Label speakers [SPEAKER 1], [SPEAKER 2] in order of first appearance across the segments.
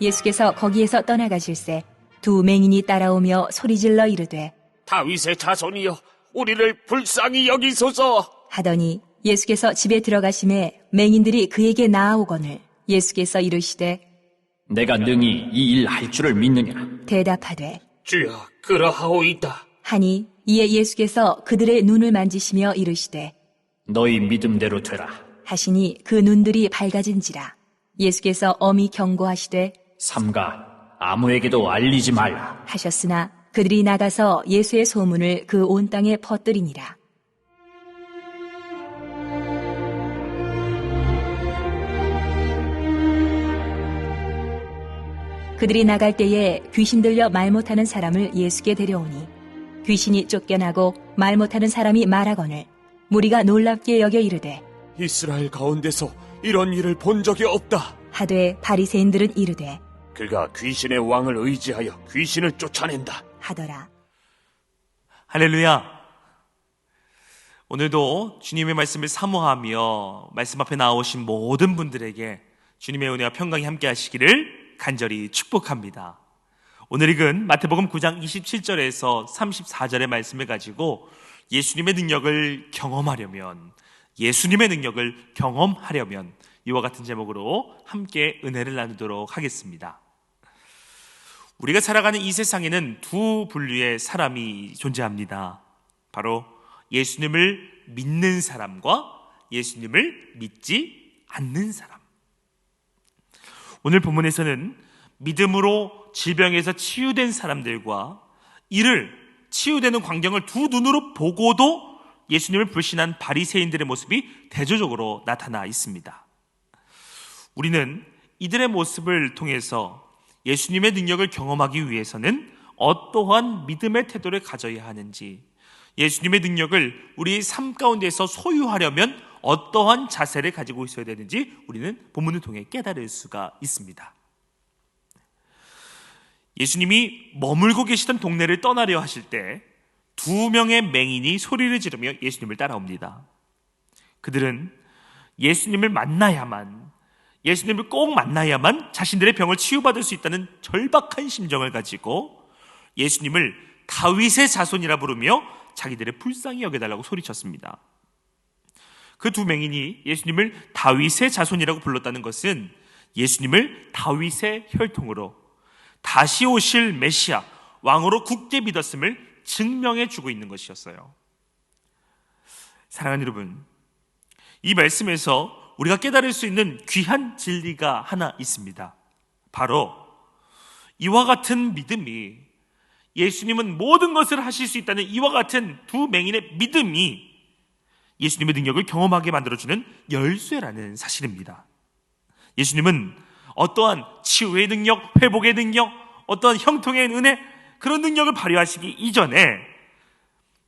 [SPEAKER 1] 예수께서 거기에서 떠나가실새 두 맹인이 따라오며 소리질러 이르되
[SPEAKER 2] 다윗의 자손이여 우리를 불쌍히 여기소서
[SPEAKER 1] 하더니 예수께서 집에 들어가심에 맹인들이 그에게 나아오거늘 예수께서 이르시되
[SPEAKER 3] 내가 능히 이 일 할 줄을 믿느냐?
[SPEAKER 1] 대답하되
[SPEAKER 2] 주여 그러하오이다
[SPEAKER 1] 하니 이에 예수께서 그들의 눈을 만지시며 이르시되
[SPEAKER 3] 너희 믿음대로 되라.
[SPEAKER 1] 하시니 그 눈들이 밝아진지라 예수께서 엄히 경고하시되
[SPEAKER 3] 삼가 아무에게도 알리지 말라.
[SPEAKER 1] 하셨으나 그들이 나가서 예수의 소문을 그 온 땅에 퍼뜨리니라. 그들이 나갈 때에 귀신 들려 말 못하는 사람을 예수께 데려오니 귀신이 쫓겨나고 말 못하는 사람이 말하거늘 무리가 놀랍게 여겨 이르되
[SPEAKER 2] 이스라엘 가운데서 이런 일을 본 적이 없다
[SPEAKER 1] 하되 바리새인들은 이르되
[SPEAKER 2] 그가 귀신의 왕을 의지하여 귀신을 쫓아낸다
[SPEAKER 1] 하더라.
[SPEAKER 4] 할렐루야. 오늘도 주님의 말씀을 사모하며 말씀 앞에 나오신 모든 분들에게 주님의 은혜와 평강이 함께 하시기를 간절히 축복합니다. 오늘 읽은 마태복음 9장 27절에서 34절의 말씀을 가지고 예수님의 능력을 경험하려면 예수님의 능력을 경험하려면 이와 같은 제목으로 함께 은혜를 나누도록 하겠습니다. 우리가 살아가는 이 세상에는 두 분류의 사람이 존재합니다. 바로 예수님을 믿는 사람과 예수님을 믿지 않는 사람. 오늘 본문에서는 믿음으로 질병에서 치유된 사람들과 이를 치유되는 광경을 두 눈으로 보고도 예수님을 불신한 바리새인들의 모습이 대조적으로 나타나 있습니다. 우리는 이들의 모습을 통해서 예수님의 능력을 경험하기 위해서는 어떠한 믿음의 태도를 가져야 하는지, 예수님의 능력을 우리 삶 가운데서 소유하려면 어떠한 자세를 가지고 있어야 되는지 우리는 본문을 통해 깨달을 수가 있습니다. 예수님이 머물고 계시던 동네를 떠나려 하실 때 두 명의 맹인이 소리를 지르며 예수님을 따라옵니다. 그들은 예수님을 만나야만 예수님을 꼭 만나야만 자신들의 병을 치유받을 수 있다는 절박한 심정을 가지고 예수님을 다윗의 자손이라 부르며 자기들의 불쌍히 여겨달라고 소리쳤습니다. 그 두 맹인이 예수님을 다윗의 자손이라고 불렀다는 것은 예수님을 다윗의 혈통으로 다시 오실 메시아 왕으로 굳게 믿었음을 증명해 주고 있는 것이었어요. 사랑하는 여러분, 이 말씀에서 우리가 깨달을 수 있는 귀한 진리가 하나 있습니다. 바로 이와 같은 믿음이 예수님은 모든 것을 하실 수 있다는 이와 같은 두 맹인의 믿음이 예수님의 능력을 경험하게 만들어주는 열쇠라는 사실입니다. 예수님은 어떠한 치유의 능력, 회복의 능력, 어떠한 형통의 은혜, 그런 능력을 발휘하시기 이전에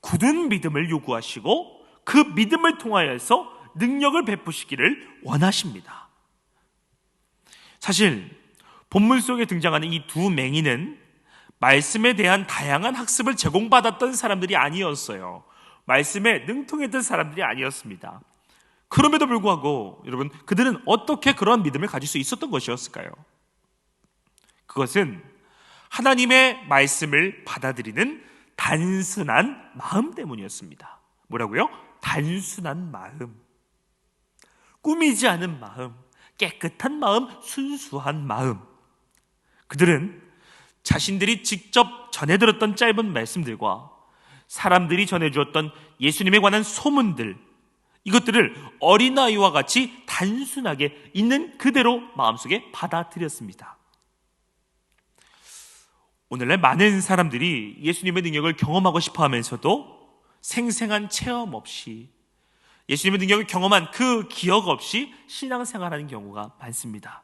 [SPEAKER 4] 굳은 믿음을 요구하시고 그 믿음을 통하여서 능력을 베푸시기를 원하십니다. 사실 본문 속에 등장하는 이 두 맹인은 말씀에 대한 다양한 학습을 제공받았던 사람들이 아니었어요. 말씀에 능통했던 사람들이 아니었습니다. 그럼에도 불구하고 여러분 그들은 어떻게 그러한 믿음을 가질 수 있었던 것이었을까요? 그것은 하나님의 말씀을 받아들이는 단순한 마음 때문이었습니다. 뭐라고요? 단순한 마음. 꾸미지 않은 마음, 깨끗한 마음, 순수한 마음. 그들은 자신들이 직접 전해 들었던 짧은 말씀들과 사람들이 전해 주었던 예수님에 관한 소문들, 이것들을 어린아이와 같이 단순하게 있는 그대로 마음속에 받아들였습니다. 오늘날 많은 사람들이 예수님의 능력을 경험하고 싶어 하면서도 생생한 체험 없이 예수님의 능력을 경험한 그 기억 없이 신앙생활하는 경우가 많습니다.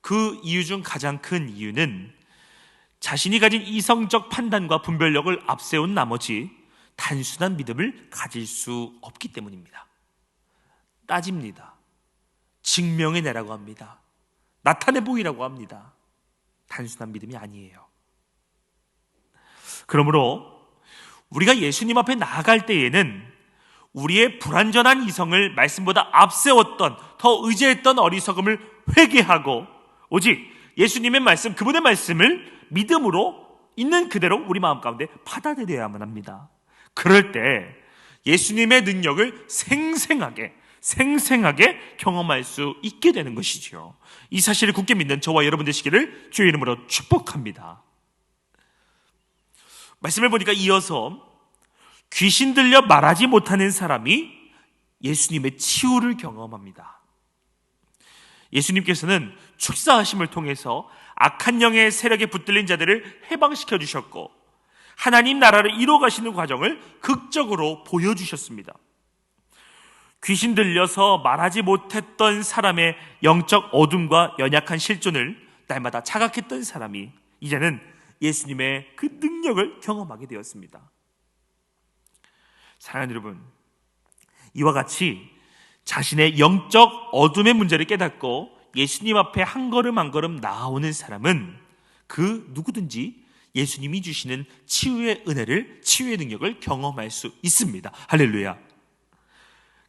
[SPEAKER 4] 그 이유 중 가장 큰 이유는 자신이 가진 이성적 판단과 분별력을 앞세운 나머지 단순한 믿음을 가질 수 없기 때문입니다. 따집니다. 증명해내라고 합니다. 나타내 보이라고 합니다. 단순한 믿음이 아니에요. 그러므로 우리가 예수님 앞에 나아갈 때에는 우리의 불완전한 이성을 말씀보다 앞세웠던 더 의지했던 어리석음을 회개하고 오직 예수님의 말씀, 그분의 말씀을 믿음으로 있는 그대로 우리 마음 가운데 받아들여야만 합니다. 그럴 때 예수님의 능력을 생생하게, 생생하게 경험할 수 있게 되는 것이지요. 이 사실을 굳게 믿는 저와 여러분 되시기를 주의 이름으로 축복합니다. 말씀을 보니까 이어서 귀신 들려 말하지 못하는 사람이 예수님의 치유를 경험합니다. 예수님께서는 축사하심을 통해서 악한 영의 세력에 붙들린 자들을 해방시켜 주셨고 하나님 나라를 이뤄 가시는 과정을 극적으로 보여주셨습니다. 귀신 들려서 말하지 못했던 사람의 영적 어둠과 연약한 실존을 날마다 자각했던 사람이 이제는 예수님의 그 능력을 경험하게 되었습니다. 사랑하는 여러분, 이와 같이 자신의 영적 어둠의 문제를 깨닫고 예수님 앞에 한 걸음 한 걸음 나아오는 사람은 그 누구든지 예수님이 주시는 치유의 은혜를, 치유의 능력을 경험할 수 있습니다. 할렐루야.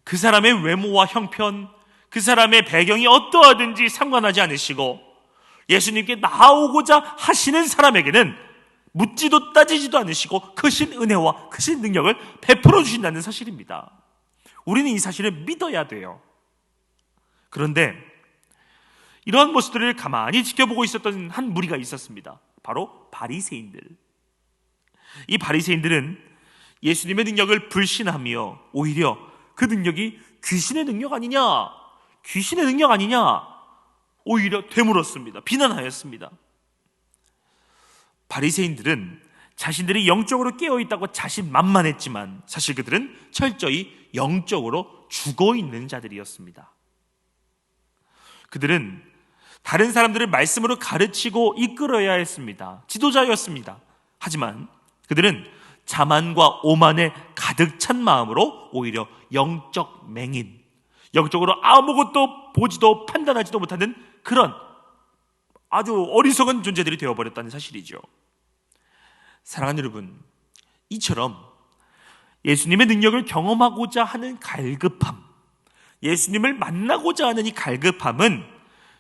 [SPEAKER 4] 그 사람의 외모와 형편, 그 사람의 배경이 어떠하든지 상관하지 않으시고 예수님께 나오고자 하시는 사람에게는 묻지도 따지지도 않으시고 크신 은혜와 크신 능력을 베풀어 주신다는 사실입니다. 우리는 이 사실을 믿어야 돼요. 그런데 이러한 모습들을 가만히 지켜보고 있었던 한 무리가 있었습니다. 바로 바리새인들. 이 바리새인들은 예수님의 능력을 불신하며 오히려 그 능력이 귀신의 능력 아니냐, 귀신의 능력 아니냐, 오히려 되물었습니다. 비난하였습니다. 바리새인들은 자신들이 영적으로 깨어 있다고 자신 만만했지만 사실 그들은 철저히 영적으로 죽어 있는 자들이었습니다. 그들은 다른 사람들을 말씀으로 가르치고 이끌어야 했습니다. 지도자였습니다. 하지만 그들은 자만과 오만에 가득 찬 마음으로 오히려 영적 맹인, 영적으로 아무것도 보지도 판단하지도 못하는 그런 아주 어리석은 존재들이 되어버렸다는 사실이죠. 사랑하는 여러분, 이처럼 예수님의 능력을 경험하고자 하는 갈급함, 예수님을 만나고자 하는 이 갈급함은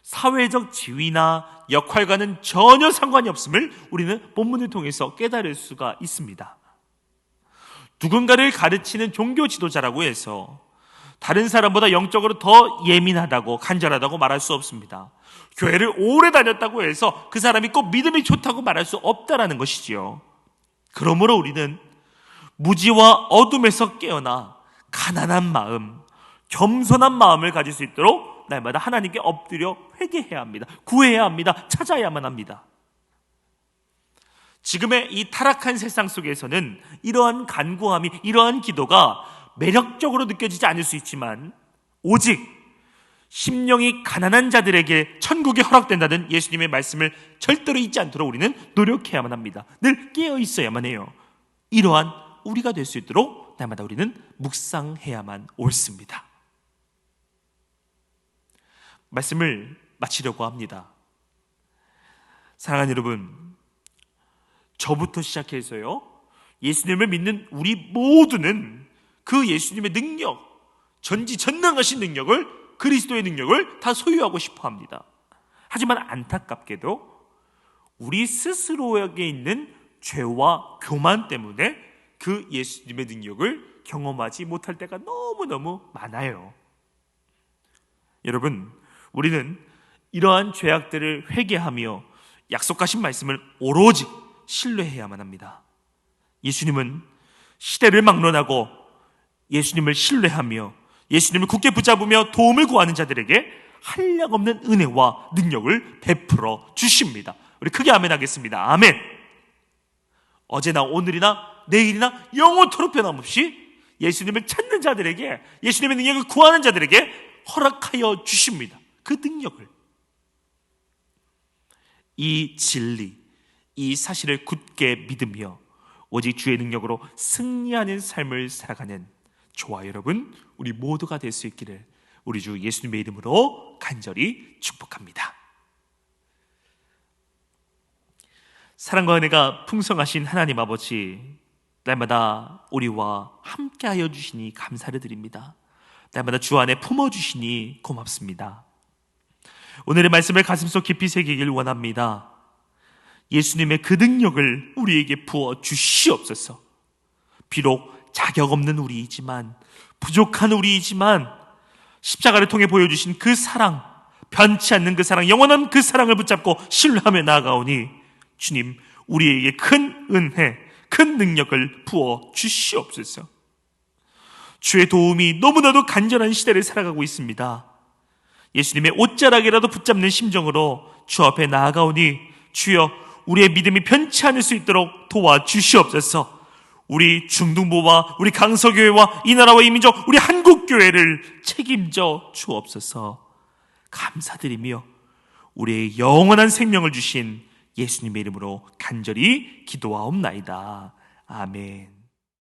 [SPEAKER 4] 사회적 지위나 역할과는 전혀 상관이 없음을 우리는 본문을 통해서 깨달을 수가 있습니다. 누군가를 가르치는 종교 지도자라고 해서 다른 사람보다 영적으로 더 예민하다고 간절하다고 말할 수 없습니다. 교회를 오래 다녔다고 해서 그 사람이 꼭 믿음이 좋다고 말할 수 없다라는 것이지요. 그러므로 우리는 무지와 어둠에서 깨어나 가난한 마음, 겸손한 마음을 가질 수 있도록 날마다 하나님께 엎드려 회개해야 합니다. 구해야 합니다. 찾아야만 합니다. 지금의 이 타락한 세상 속에서는 이러한 간구함이, 이러한 기도가 매력적으로 느껴지지 않을 수 있지만, 오직 심령이 가난한 자들에게 천국이 허락된다는 예수님의 말씀을 절대로 잊지 않도록 우리는 노력해야만 합니다. 늘 깨어 있어야만 해요. 이러한 우리가 될 수 있도록 날마다 우리는 묵상해야만 옳습니다. 말씀을 마치려고 합니다. 사랑하는 여러분, 저부터 시작해서요, 예수님을 믿는 우리 모두는 그 예수님의 능력, 전지전능하신 능력을, 그리스도의 능력을 다 소유하고 싶어 합니다. 하지만 안타깝게도 우리 스스로에게 있는 죄와 교만 때문에 그 예수님의 능력을 경험하지 못할 때가 너무너무 많아요. 여러분, 우리는 이러한 죄악들을 회개하며 약속하신 말씀을 오로지 신뢰해야만 합니다. 예수님은 시대를 막론하고 예수님을 신뢰하며 예수님을 굳게 붙잡으며 도움을 구하는 자들에게 한량 없는 은혜와 능력을 베풀어 주십니다. 우리 크게 아멘 하겠습니다. 아멘. 어제나 오늘이나 내일이나 영원토록 변함없이 예수님을 찾는 자들에게 예수님의 능력을 구하는 자들에게 허락하여 주십니다. 그 능력을 이 진리, 이 사실을 굳게 믿으며 오직 주의 능력으로 승리하는 삶을 살아가는 저와 여러분 우리 모두가 될 수 있기를 우리 주 예수님의 이름으로 간절히 축복합니다. 사랑과 은혜가 풍성하신 하나님 아버지 날마다 우리와 함께하여 주시니 감사를 드립니다. 날마다 주 안에 품어 주시니 고맙습니다. 오늘의 말씀을 가슴속 깊이 새기길 원합니다. 예수님의 그 능력을 우리에게 부어 주시옵소서. 비록 자격 없는 우리이지만, 부족한 우리이지만, 십자가를 통해 보여주신 그 사랑, 변치 않는 그 사랑, 영원한 그 사랑을 붙잡고 신뢰하며 나아가오니, 주님, 우리에게 큰 은혜, 큰 능력을 부어 주시옵소서. 주의 도움이 너무나도 간절한 시대를 살아가고 있습니다. 예수님의 옷자락이라도 붙잡는 심정으로 주 앞에 나아가오니 주여 우리의 믿음이 변치 않을 수 있도록 도와주시옵소서. 우리 중등부와 우리 강서교회와 이 나라와 이 민족 우리 한국교회를 책임져 주옵소서. 감사드리며 우리의 영원한 생명을 주신 예수님의 이름으로 간절히 기도하옵나이다. 아멘.